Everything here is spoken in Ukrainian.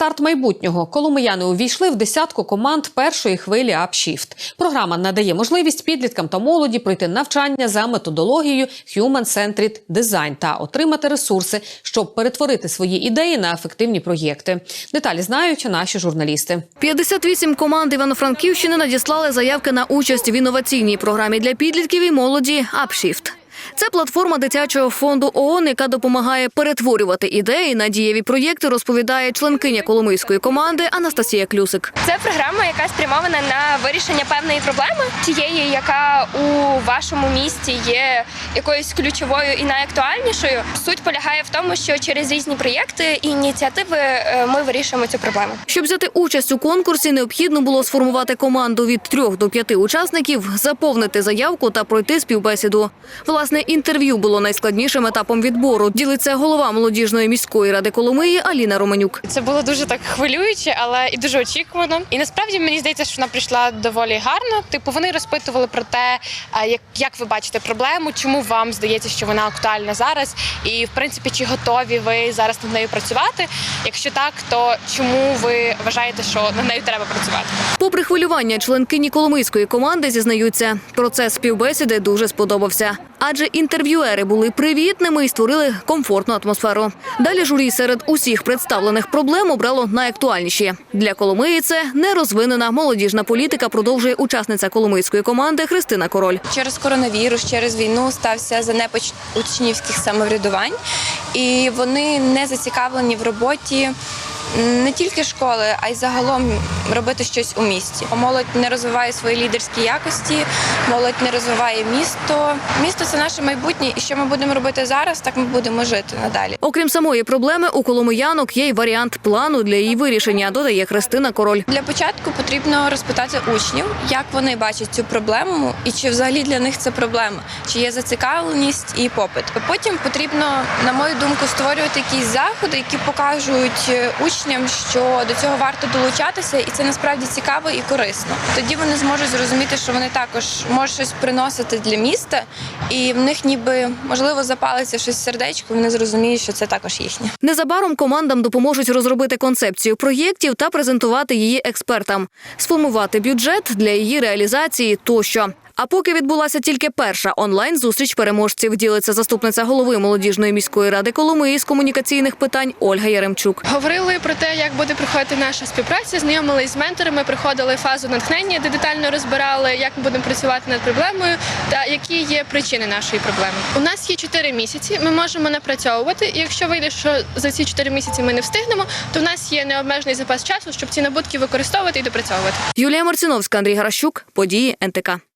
Старт майбутнього коломияни увійшли в десятку команд першої хвилі «Апшіфт». Програма надає можливість підліткам та молоді пройти навчання за методологією Human-Centered Design та отримати ресурси, щоб перетворити свої ідеї на ефективні проєкти. Деталі знають наші журналісти. 58 команд Івано-Франківщини надіслали заявки на участь в інноваційній програмі для підлітків і молоді «Апшіфт». Це платформа дитячого фонду ООН, яка допомагає перетворювати ідеї на дієві проєкти, розповідає членкиня коломийської команди Анастасія Клюсик. Це програма, яка спрямована на вирішення певної проблеми, тієї, яка у вашому місті є якоюсь ключовою і найактуальнішою. Суть полягає в тому, що через різні проєкти і ініціативи е, ми вирішуємо цю проблему. Щоб взяти участь у конкурсі, необхідно було сформувати команду від трьох до п'яти учасників, заповнити заявку та пройти співбесіду. Власне, інтерв'ю було найскладнішим етапом відбору. Ділиться голова молодіжної міської ради Коломиї Аліна Романюк. Це було дуже так хвилююче, але і дуже очікувано. І насправді мені здається, що вона прийшла доволі гарно. Типу, вони розпитували про те, як, як ви бачите проблему, чому вам здається, що вона актуальна зараз, і в принципі, чи готові ви зараз над нею працювати? Якщо так, то чому ви вважаєте, що над нею треба працювати? Попри хвилювання, членкині коломийської команди зізнаються, процес співбесіди дуже сподобався. Адже інтерв'юери були привітними і створили комфортну атмосферу. Далі журі серед усіх представлених проблем обрало найактуальніші. Для Коломиї це нерозвинена молодіжна політика, продовжує учасниця коломийської команди Христина Король. Через коронавірус, через війну стався занепач учнівських самоврядувань, і вони не зацікавлені в роботі. Не тільки школи, а й загалом робити щось у місті. Молодь не розвиває свої лідерські якості, молодь не розвиває місто. Місто це наше майбутнє, і що ми будемо робити зараз, так ми будемо жити надалі. Окрім самої проблеми, у коломиянок є й варіант плану для її вирішення, додає Христина Король. Для початку потрібно розпитати учнів, як вони бачать цю проблему, і чи взагалі для них це проблема, чи є зацікавленість і попит. Потім потрібно, на мою думку, створювати якісь заходи, які покажуть е, учням, що до цього варто долучатися, і це насправді цікаво і корисно. Тоді вони зможуть зрозуміти, що вони також можуть щось приносити для міста, і в них ніби можливо запалиться щось сердечко. Вони зрозуміють, що це також їхнє. Незабаром командам допоможуть розробити концепцію проєктів та презентувати її експертам, сформувати бюджет для її реалізації тощо. А поки відбулася тільки перша онлайн зустріч переможців, ділиться заступниця голови молодіжної міської ради Коломиї з комунікаційних питань Ольга Яремчук. Говорили про те, як буде проходити наша співпраця, знайомились з менторами, приходили фазу натхнення, де детально розбирали, як ми будемо працювати над проблемою та які є причини нашої проблеми. У нас є 4 місяці. Ми можемо напрацьовувати. І якщо вийде, що за ці 4 місяці ми не встигнемо, то в нас є необмежений запас часу, щоб ці набутки використовувати і допрацьовувати. Юлія Марціновська, Андрій Гаращук, події НТК.